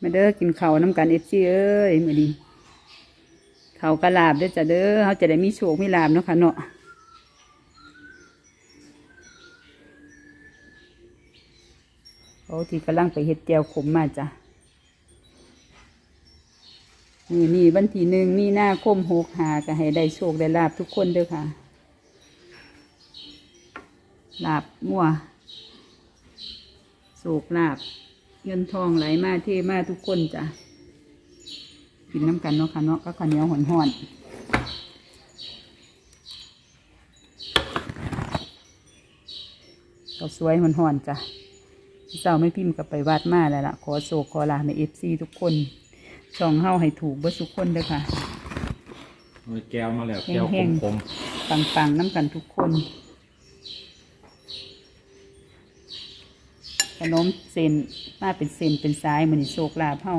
มาเด้อกินข้าวน้ำกันเอฟซีเอ้ยมือนี้ข้าวกะลาบเด้อจ้ะเด้อเขาจะได้มีโชคมีลาบเนาะค่ะเนาะโอ้ที่กำลังไปเฮ็ดแจวขมมาจ้ะนี่นี่วันที่หนึ่งมีหน้าคมหกหาก็ให้ได้โชคได้ลาบทุกคนเด้อค่ะลาบมั่วโศกลาบ เงินทองไหลมาเทมาทุกคนจ้ะกินน้ำกันเนาะค่ะเนาะก็ข้าวเหนียวหอนหอนๆก็สวยหอนหอนๆจ้ะพี่สาวไม่พิมพ์กับไปวัดมาแล้วล่ะ ขอโศกขอลาในเอฟซีทุกคนช่องเฮาให้ถูกเบิดทุกคนเด้อค่ะเอาแก้วมาแล้วแก้วแห้งๆคมปังๆน้ำกันทุกคน ขนมเส้นมาเป็นเส้นเป็นสายเหมือนโชคลาภเฮา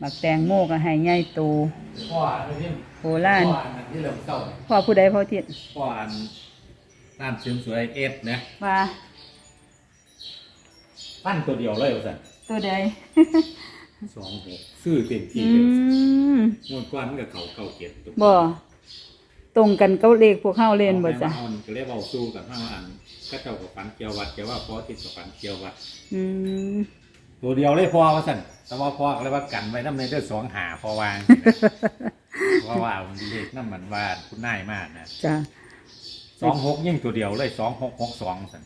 บักแตงโมก็ให้ใหญ่โตๆพ่ออันนี้โบราณพ่ออันที่เริ่มเศร้าพ่อผู้ใดพ่อเทียนพ่ออันร้านเสริมสวยเอสนะว่าปั้นตัวเดียวเลยว่าสั่นตัวใด สองหกซื้อเต็มที่อืเลยมงวดกว้านกับเขาเก่าเก็บตัวบ่ตรงกันก็เลขพวกเฮาเล่นบ่จ้ะเอาก็เรียกว่าสู้กับห้าอัน ก็เจ้ากับฟันเกียววัดเกียวว่าพ่อที่กับฟันเกียววัด อืมตัวเดียวเลยพอว่าสั่นแต่ว่าพ่อก็เลยว่ากันไว้น้ำในเด้อสองหาพอวางเพราะว่ามันเลขน้ำมันว่าคุณนายมากนะจ้ะสองหกยิ่งตัวเดียวเลยสองหกหกสองสั่น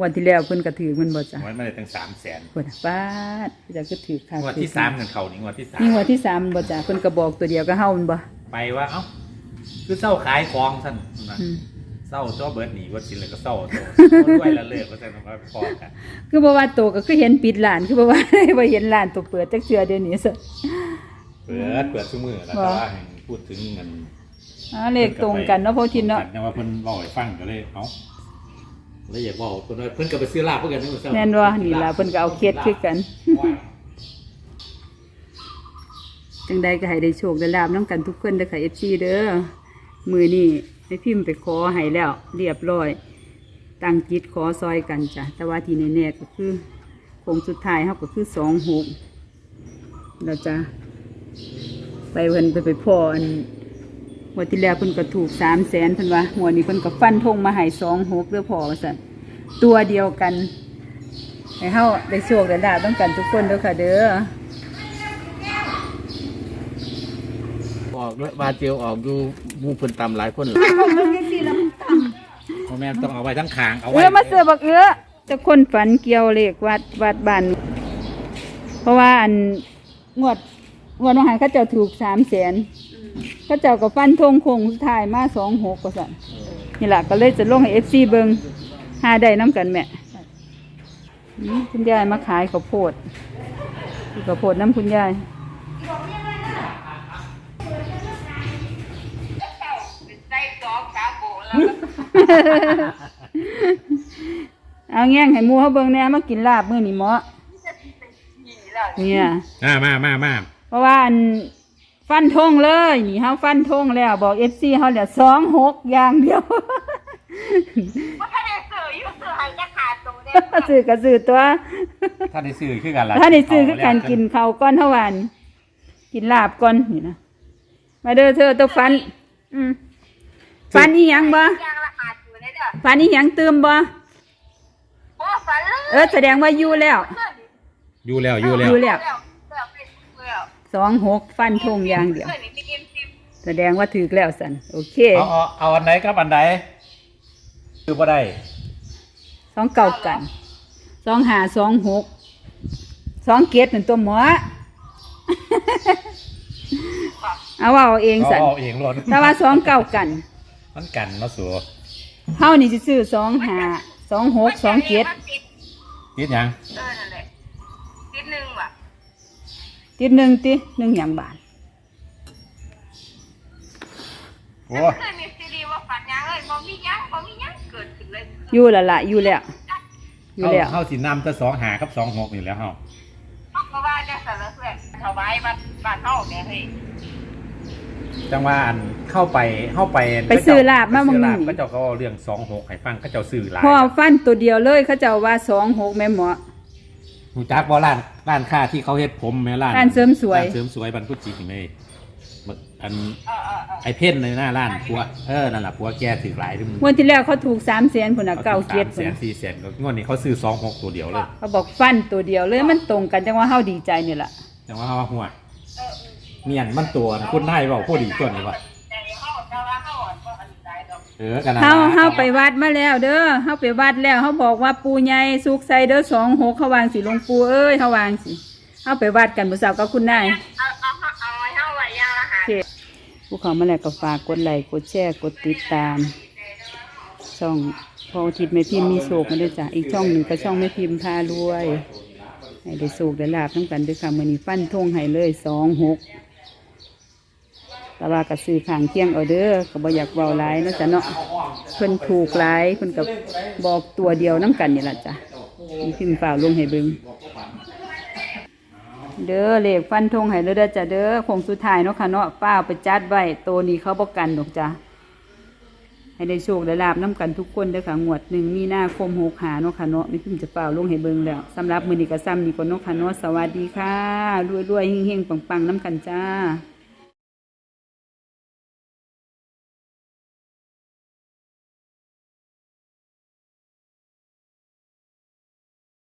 วันที่แล้วเพิ่นก็ถือมันบ่จ้ะไว้ไม่ได้ตั้งสามแสนเพิ่นปาดจะก็ถือค่ะงวดที่สามเงินเขานี่งวดที่สามนี่งวดที่สามบ่จ้ะเพิ่นก็บอกตัวเดียวก็เฮามันบ่ไปว่าเอ้าคือเศร้าขายของสั่นนะอืม เศร้าตัวเบิร์ดหนีวัดสินเลยก็เศร้าตัวด้วยละเลิกว่าสั่นว่าพอกันคือบ่ว่าโตก็คือเห็นปิดร้านคือบ่ว่าบ่เห็นร้านตัวเปิดจักเทื่อเดี๋ยวนี้ซะเปิดเปิดซุ้มือแล้วแต่ว่าให้พูดถึงเงินอ๋อเลขตรงกันเนาะพ่อทินเนาะแต่ว่าเพิ่นบอกให้ฟังก็เลยเอ้าเลยอยากบอกเพิ่นว่าเพิ่นก็ไปซื้อลาบเพื่อกันนี่แม่นว่านี่ล่ะเพิ่นก็เอาเคสคือกันจังใดก็ให้ได้โชคได้ลาบน้ำกันทุกคนเด้อค่ะ FC เด้อมือนี่ ให้พิมพ์ไปขอให้แล้ว เรียบร้อย ตั้งจิตขอซอยกันจ้ะ แต่ว่าที่แน่ๆก็คือโคงสุดท้ายเฮาก็คือสองหกแล้วจ้ะไปเพิ่นไปไปพ่ออันงวดที่แล้วเพิ่นก็ถูกสามแสนเพิ่นว่าหัวนี้เพิ่นก็ฟันธงมาให้สองหกเด้อพ่อว่าซั่นตัวเดียวกันให้เฮาได้โชคได้ลาบต้องกันทุกคนเด้อค่ะเด้อ ออก ด้วยบาเจียวออกอยู่หมูเพิ่นตำหลายคนหลายพ่อแม่ต้องเอาไว้ทั้งคางเอาเอไว้อมาเสือบักเอือจะคนฝันเกี่ยวเลขวัดวัดบ้านเพราะว่าอันงวดงวดมหาเขาเจ้าถูกสามแสนเขาเจ้าก็ฟันธงคงสุดท้ายมาสองหกก็สั่นนี่แหละก็เลยจะลงให้เอฟซีเบิงหาได้น้ำกันแม่อืมคุณยายมาขายข้าวโพดซื้อข้าวโพดน้ำคุณยาย เอาแง่งให้หมูเขาเบิ่งแหน่มากินลาบมื้อนี้เหมาะเนี่ย อ่ามามามาเพราะว่าอันฟันธงเลยนี่เฮาฟันธงแล้วบอก FC เฮาแล้ว26อย่างเดียว ว่าถ้าได้ซื้ออยู่ซื้อให้จะขาดตัวเด้ซื้อก็ซื้อตัว ถ้าได้ซื้อคือกันล่ะถ้าได้ซื้อคือการกินข้าวก้อนเท่าวัน กินลาบก่อนนี่นะมาเด้อเธอตัวฟัน อืม ฟันอีหยังบ่ยางละขาดตัวได้เด้อฟันอีหยังเติมบ่บ่ฝันเลยเออแสดงว่าอยู่แล้ว อยู่แล้วอยู่แล้ว อยู่แล้วแล้วแล้วเป็นแล้วสองหกฟันธงอย่างเดียวเพื่อนนี่มีเอ็มซิมแสดงว่าถือแล้วสันโอเคเอาเอาเอาอันไหนครับอันใดคือบ่ได้สองเก่ากันสองหาสองหกสองเกตเป็นตัวหมอ เอาว่าเอาเองสันเอาเองล้นแต่ว่าสองเก่ากัน มันกันเนาะสัวเฮานี่จะซื้อสองหาสองหกสองเกตติดคิดหยังเออนั่นแหละติดหนึ่งว่ะติดหนึ่งติหนึ่งอย่างบาทโอ้เคยมีซีดีว่าฝันยังเลยบ่มียังบ่มียังเกิดขึ้นเลยอยู่และละอยู่แล้วอยู่เขาแล้วเขาสินำแต่สองหากับสองหกนี่แหล้วเฮาเพราะว่าจะสารเพื่อนถวายวัดบ้านเฮาแม่เฮ้ย จังว่าอันเข้าไปเข้าไปไปซื้อลาบมาไปมึงซื้อลาบนี่ก็เจ้าก็เอาเรื่องสองหกให้ฟังก็เจ้าซื้อหลายพ่อฟันตัวเดียวเลยเขาเจ้าว่าสองหกแม่หมอ หูจักบ่ร้านร้านค้าที่เขาเฮ็ดผมแม่ร้านร้านเสริมสวย ร้านเสริมสวยบันกุจินี่แม่บักอันเออเออเออไอเพ่นเลยหน้าร้านผัวเออนั่นแหละผัวแกถือหลายที่มึงงวดที่แล้วเขาถูกสามแสนผุนอะเก้าเกียรติแสนสี่แสนก็งวดนี้เขาซื้อสองหกตัวเดียวเลยเขาบอกฟันตัวเดียวเลยมันตรงกันจังว่าเฮาดีใจนี่แหละแต่ว่าเขาว่าหัว เมียนมันตัวคุณนายเปล่าพูดอีกตัวนี้วะแต่เขาจะว่าเขาอ่อนก็อันใจดอกเออกันนะเฮาเฮาไปวัดมาแล้วเด้อเฮาไปวัดแล้วเขาบอกว่าปูใหญ่สุกใส่เด้อสองหกเขาวางสิหลวงปูเอ้ยเขาวางสิเฮาไปวัดกันมื้อเช้ากับคุณนายเอาเอาเอาเอาให้เขาไว้ยางละหาโอเคผู้เขามาแล้วก็ฝากกดไลค์กดแชร์กดติดตาม ช่องพออาทิตย์แม่พิมพ์มีโศกมาด้วยจ้ะอีกช่องหนึ่งก็ช่องแม่พิมพ์พารวยให้ได้โศกได้ลาบทั้งกันด้วยค่ะมือนี้ฟันทงให้เลยสองหก แต่ว่ากระซื้อขางเคียงเอาเด้อก็บ่อยากเบาหลายนะจ้ะเนาะเพิ่นถูกหลายเพิ่นก็บอกตัวเดียวน้ำกันนี่ละจ้ะมีพิมพ์ฝ่าลงให้เบิ่งเด้อเลขฟันทงให้เลยเด้อจ้ะเด้อคงสุดท้ายเนาะค่ะเนาะป้าไปจัดไว้ตัวนี้เขาบอกกันดอกจ้ะให้ได้โชคได้ลาบน้ำกันทุกคนเด้อค่ะงวดหนึ่งมีหน้าคมหกหาเนาะค่ะเนาะไม่พิมพ์จะเปล่าลงให้เบิ่งแล้วสำหรับมือนี้ก็ซ้ำนี่ก็เนาะค่ะเนาะสวัสดีค่ะรวยๆเฮงๆปังๆน้ำกันจ้า